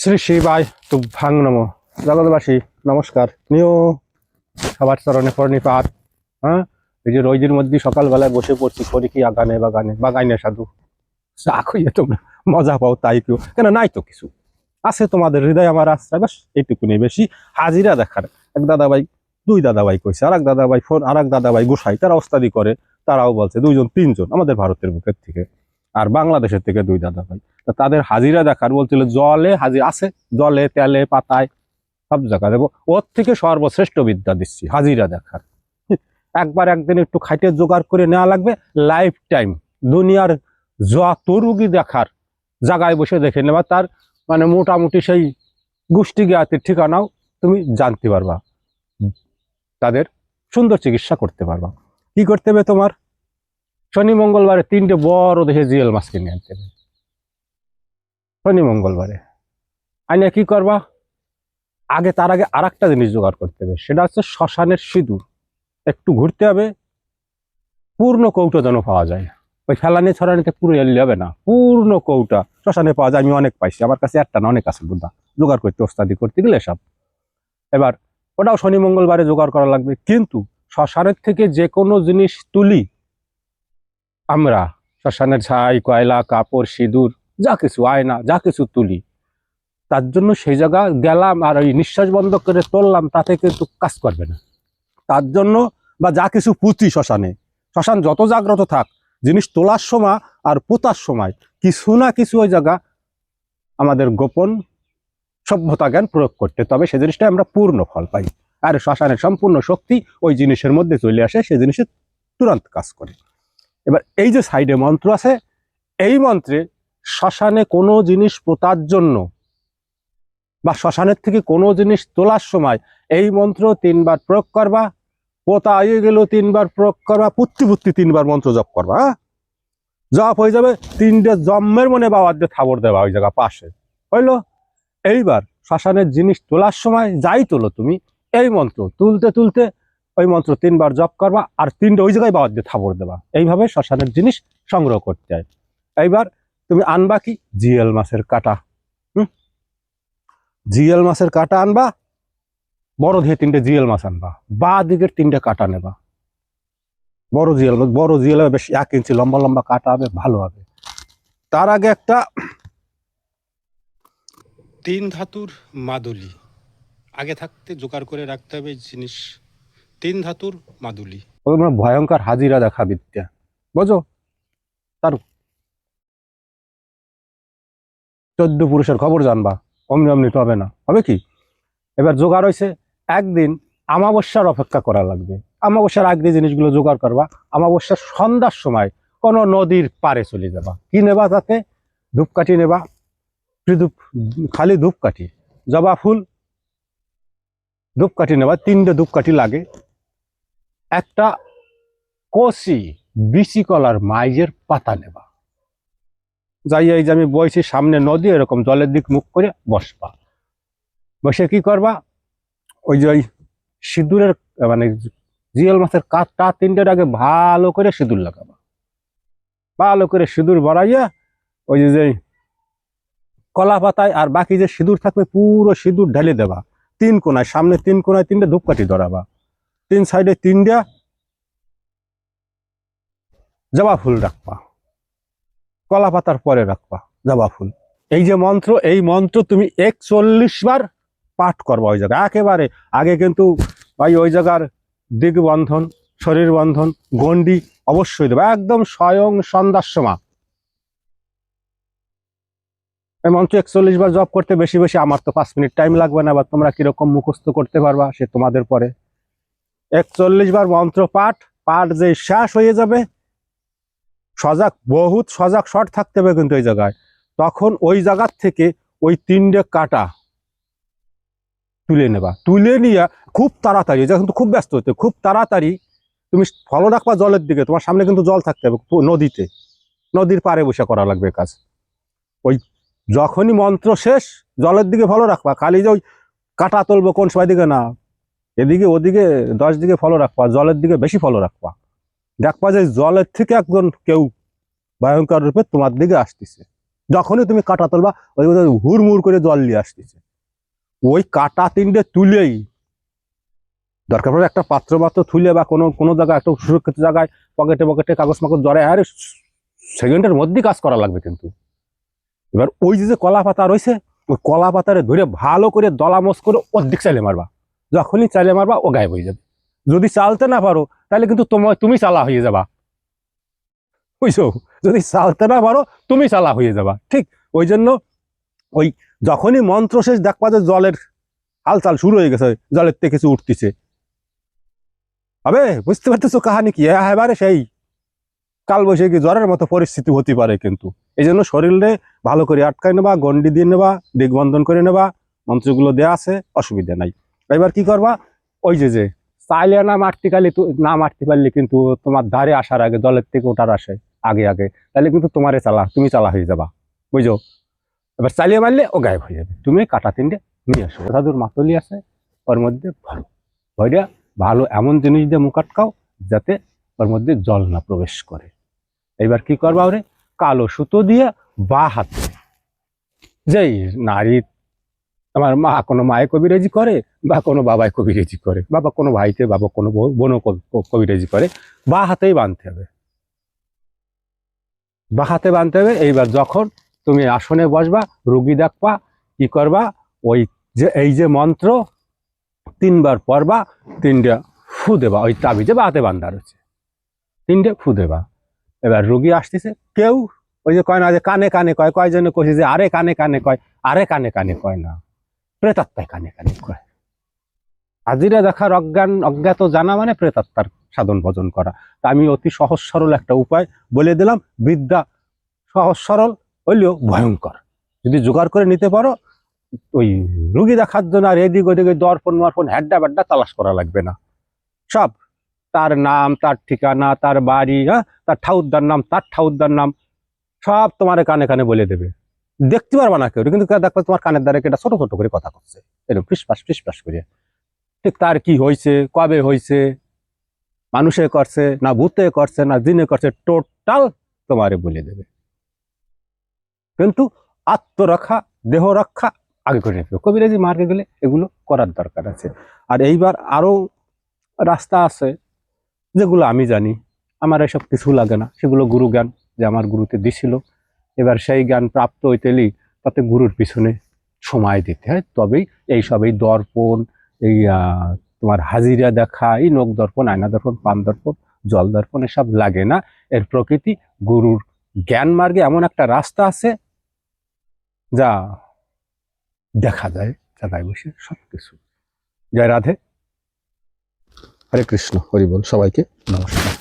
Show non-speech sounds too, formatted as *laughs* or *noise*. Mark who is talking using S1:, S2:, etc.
S1: শ্রী শিবায় তুভ্যাং নম। জগৎবাসী, নমস্কার। নিও সবার চরণে প্রণিপাত হ্যাঁ? এই যে রোজের মধ্যে সকালবেলায় বসে পড়ছি, করি কি আগানে বাগানে, বাগাইনে সাধু। চা খুঁয়ে তোমরা মজা পাও, তাই কেউ। কেন, নাই তো কিছু। আছে তোমাদের হৃদয় আমার আশ্রয় বাস এইটুকুনি বেশি। হাজিরা দেখার। এক দাদাভাই, দুই দাদাভাই কইছে আর এক দাদাভাই ফোন আর এক দাদাভাই গোসাই। তারা ওস্তাদি করে, তারাও বলছে, দুইজন, তিনজন, আমাদের ভারতের বুকের থেকে। আর বাংলাদেশের থেকে দুই দাদাভাই তা তাদের হাজিরা দেখার বলছিল, জলে হাজির আছে, জলে, তেলে, পাতায়, সব জায়গা দেবো ওর থেকে সর্বশ্রেষ্ঠ বিদ্যা দিচ্ছি, হাজিরা দেখার। *laughs* একবার একদিন একটু খাইটে জোগাড় করে নেওয়া লাগবে, লাইফ টাইম, দুনিয়ার যত রুগী দেখার জায়গায় বসে দেখে নেবা, তার মানে মোটামুটি সেই গোষ্ঠী জ্ঞাতির ঠিকানাও তুমি জানতে পারবা। তাদের সুন্দর চিকিৎসা করতে পারবা। কি করতে হবে তোমার? শনি মঙ্গলবারে তিনটে বড় দেখে জিএল মাছ কিনে আনতে হবে। শনি মঙ্গলবারে। আইনা কি করবা? আগে তার আগে আর একটা জিনিস জোগাড় করতে হবে, সেটা হচ্ছে শ্মশানের সিঁদুর। একটু ঘুরতে হবে, পূর্ণ কৌটো যেন পাওয়া যায়। ওই ফেলানি ছড়ানিতে পুরো এলে হবে না, পূর্ণ কৌটা। শ্মশানে পাওয়া যায়, আমি অনেক পাইছি, আমার কাছে একটা না, অনেক আছে বুদ্ধা। জোগাড় করতে, ওস্তাদি করতে, গেলে সব। এবার, ওটাও শনি মঙ্গলবারে জোগাড় করা লাগবে। কিন্তু, শ্মশানের থেকে যে কোনো জিনিস তুলি আমরা, শ্মশানের ছাই, কয়লা, কাপড়, সিঁদুর, যা কিছু, আয়না, যা কিছু তুলি। তার জন্য সেই জায়গা গেলাম আর ওই নিঃশ্বাস বন্ধ করে তুললাম তাতে কিন্তু কাজ করবে না। তার জন্য বা যা কিছু পুঁতি শ্মশানে, শ্মশান যত জাগ্রত থাক, জিনিস তোলার সময় আর পোতার সময়, কিছু না কিছু ওই জায়গা আমাদের গোপন সভ্যতা জ্ঞান প্রয়োগ করতে তবে সে জিনিসটা আমরা পূর্ণ ফল পাই। আর শ্মশানের সম্পূর্ণ শক্তি ওই জিনিসের মধ্যে চলে আসে, সে জিনিসে তুরন্ত কাজ করে। এবার এই যে সাইডে মন্ত্র আছে, এই মন্ত্রে শ্মশানে কোনো জিনিস পোতার জন্য বা শ্মশানের থেকে কোনো জিনিস তোলার সময় এই মন্ত্র তিনবার প্রয়োগ করবা পোতা আইয়ে গেলেও তিনবার প্রয়োগ করবা, পুত্তি পুত্তি তিনবার মন্ত্র জপ করবা হ্যাঁ? জপ হয়ে যাবে, তিনটে জম্মের মনে বাবার দিয়ে থাবর দেবা ওই জায়গা পাশে, হইল? এইবার শ্মশানের জিনিস তোলার সময় যাই তোলো তুমি, এই মন্ত্র তুলতে তুলতে ওই মন্ত্র তিনবার জপ করবা আর তিনটে ওই জায়গায় বাবার দিয়ে থাবর দেবা। এইভাবে শ্মশানের জিনিস সংগ্রহ করতে হয়। এইবার তুমি আনবা কি? জিএল মাছের কাটা। হুম? জিএল মাছের কাটা আনবা, বড় দিয়ে তিনটে জিএল মাছ আনবা, বা দিকের তিনটে কাটা নেবা। বড় জিএল মাছ বড় জিএল বেশ এক ইঞ্চি, লম্বা লম্বা কাটা হবে, ভালো হবে। তার আগে একটা
S2: তিন ধাতুর মাদুলি। আগে থাকতে জোগাড় করে রাখতে হবে জিনিস তিন ধাতুর মাদুলি।
S1: ভয়ঙ্কর হাজিরা দেখা বিদ্যা। বোঝো? তার চোদ্দ পুরুষের খবর জানবা। অমনি অমনি হবে না। হবে কি? এবার জোগাড় হয়েছে একদিন আমাবস্যার অপেক্ষা করা লাগবে। আমাবস্যার আগে জিনিসগুলো জোগাড় করবা। আমাবস্যার সন্ধ্যার সময় কোনো নদীর পারে চলে যাবা। কি নেবা তাতে? ধূপকাঠি নেবা। ধূপ খালি ধূপকাঠি। জবা ফুল। ধূপকাঠি নেবা। তিনটে ধূপকাঠি লাগে। একটা কষি বিচি কলার মাইজের পাতা নেবা। যাই এই যে আমি বইছি, সামনে নদী, এরকম জলের দিক মুখ করে বসবা। বসে কি করবা? ওই যে ওই সিঁদুরের মানে জিয়াল মাছের কাঠটা তিনটের আগে ভালো করে সিঁদুর লাগাবা। ভালো করে সিঁদুর বাড়াইয়া ওই যে যে কলা পাতায় আর বাকি যে সিঁদুর থাকবে, পুরো সিঁদুর ঢেলে দেবা। তিন কোনায়, সামনে তিন কোনায় তিনটে ধূপকাঠি ধরাবা। তিন সাইডে তিনটা জবা ফুল রাখবা। কলা পাতার পরে রাখবা জবা ফুল। এই যে মন্ত্র, এই মন্ত্র তুমি একচল্লিশ বার পাঠ করবা ওই জায়গায়। একেবারে আগে কিন্তু ওই ওই জায়গার দিগবন্ধন, শরীর বন্ধন গন্ডি অবশ্যই দেবা। একদম স্বয়ং সন্ধ্যার সময়। এই মন্ত্র একচল্লিশ বার জব করতে বেশি বেশি আমার তো পাঁচ মিনিট টাইম লাগবে না, বা তোমরা কীরকম মুখস্থ করতে পারবা সে তোমাদের পরে। একচল্লিশ বার মন্ত্র পাঠ পাঠ যে শেষ হয়ে যাবে, সজাগ, বহুত সজাগ শট থাকতে হবে কিন্তু ওই জায়গায়। তখন ওই জায়গার থেকে ওই তিনটে কাটা তুলে নেবা। তুলে নিয়ে খুব তাড়াতাড়ি যখন কিন্তু খুব ব্যস্ত হতে, খুব তাড়াতাড়ি তুমি ফলো রাখবা জলের দিকে, তোমার সামনে কিন্তু জল থাকতে হবে নদীতে। নদীর পাড়ে বসে করা লাগবে কাজ। ওই যখনই মন্ত্র শেষ, জলের দিকে ফলো রাখবা, খালি যে ওই কাটা তুলবো কোন সময় দিকে না। এদিকে ওদিকে দশ দিকে ফলো রাখবা, জলের দিকে বেশি ফলো রাখবা। দেখবা যে জলের থেকে একজন কেউ ভয়ঙ্কর রূপে তোমার দিকে আসতেছে। যখনই তুমি কাটা তুলবা, ওই হুড়মুড় করে জল নিয়ে আসতেছে। ওই কাটা তিনটে তুলেই দরকার পড়ে একটা পাত্র পাত্র তুলে বা কোনো কোনো জায়গায় একটা সুরক্ষিত জায়গায় পকেটে পকেটে কাগজ মাগজ জড়ায়, আরে সেকেন্ডের মধ্যেই কাজ করা লাগবে কিন্তু। এবার ওই যে যে কলা পাতা রয়েছে, ওই কলা পাতারে ধরে ভালো করে দলামস করে অর্ধেক চাইলে মারবা। যখনই চাইলে মারবা ও গায়েব হয়ে যাবে। যদি চালতে না পারো, তাহলে কিন্তু তোমার তুমি চালা হয়ে যাবা। বুঝছ? যদি চালতে না পারো, তুমি চালা হয়ে যাবা। ঠিক ওই জন্য ওই যখনই মন্ত্র শেষ দেখবা যে জলের হালচাল শুরু হয়ে গেছে, জলের থেকে কিছু উঠতেছে। হবে বুঝতে পারতেছো কাহানি কি? হ্যাঁ এবারে সেই কাল বৈশাখী জ্বরের মতো পরিস্থিতি হতে পারে কিন্তু। এই জন্য শরীরে ভালো করে আটকায় নেবা গন্ডি দিয়ে নেবা, দিগবন্ধন করে নেবা, মন্ত্রগুলো দেয়া আছে, অসুবিধা নাই। এবার কি করবা? ওই যে যে, চাইলে না মারতে তো- না মারতে পারলে কিন্তু তোমার ধারে আসার আগে, জলের থেকে ওঠার আসে, আগে আগে, তাহলে কিন্তু তোমারে চালা, তুমি চালা হয়ে যাবা বুঝো এবার চালিয়ে মারলে ও গায়েব হয়ে যাবে। তুমি কাটা তিনটে নিয়ে আসো। দাদুর মাতলি আছে, ওর মধ্যে ভরো। ভইরা ভালো এমন জিনিস দিয়ে মুখ আটকাও, যাতে ওর মধ্যে জল না প্রবেশ করে। এবার কি করবা ওরে? কালো সুতো দিয়ে বা হাতে, যেই নারী আমার মা, কোনো মায়ে কবিরাজি করে বা কোনো বাবায় কবিরাজি করে। বাবা কোনো ভাইতে, বাবা কোনো বোন- বোনও কবি- কবিরাজি করে। বা হাতেই বাঁধতে হবে। বা হাতে বাঁধতে হবে। এইবার যখন তুমি আসনে বসবা, রুগী দেখবা, কি করবা? ওই যে, এই যে মন্ত্র তিনবার পড়বা, তিনটা ফু দেবা, ওই তাবিজে বা হাতে বান্ধা রয়েছে। তিনটে ফু দেবা। এবার রুগী আসতেছে, কেউ ওই যে কয় না, যে কানে কানে কয় কয় জন্য কইছে যে আরে কানে কানে কয়, আরে কানে কানে কয় না। প্রেতাত্মায় কানে কানে কয় হাজিরা দেখার অজ্ঞান অজ্ঞাত জানা মানে প্রেতাত্মার সাধন ভজন করা। তা আমি অতি সহজ সরল একটা উপায় বলে দিলাম, বিদ্যা সহজ সরল হইলেও ভয়ঙ্কর। যদি জোগাড় করে নিতে পারো, ওই রুগী দেখার জন্য আর এদিক ওদিকে দর্পণ, মর্পণ হ্যাড্ডা ব্যাড্ডা তালাশ করা লাগবে না। সব তার নাম, তার ঠিকানা, তার বাড়ি হ্যাঁ তার ঠাউদ্দার নাম, তার ঠাউদ্দার নাম সব তোমার কানে কানে বলে দেবে। দেখতে পারবা না কেউ। কিন্তু দেখবে তোমার কানের দ্বারা কেটা ছোট ছোট করে কথা করছে এরকম ফিসফাস ফিসফাস করে। ঠিক তার কি হয়েছে কবে হয়েছে মানুষে করছে, না ভূতে করছে, না দিনে করছে, টোটাল তোমারে বলে দেবে। কিন্তু আত্মরক্ষা দেহ রক্ষা আগে করে নেবে কবিরাজি মার্গে গেলে এগুলো করার দরকার আছে। আর এইবার আরও রাস্তা আছে, যেগুলো আমি জানি। আমার এসব কিছু লাগে না। সেগুলো গুরু জ্ঞান যে আমার গুরুতে দিছিল। এবার সেই জ্ঞান প্রাপ্ত হইতেলি তাতে গুরুর পিছনে সময় দিতে হয়। তবেই এই সব, এই দর্পণ, এই তোমার হাজিরা দেখা, এই নখ দর্পণ, আয়না দর্পণ, পান দর্পণ, জল দর্পণ, এসব লাগে না। এর প্রকৃতি গুরুর জ্ঞান মার্গে এমন একটা রাস্তা আছে যা দেখা যায়, জায়গায় বসে সব কিছু জয় রাধে। হরে কৃষ্ণ। হরি বল। সবাইকে নমস্কার।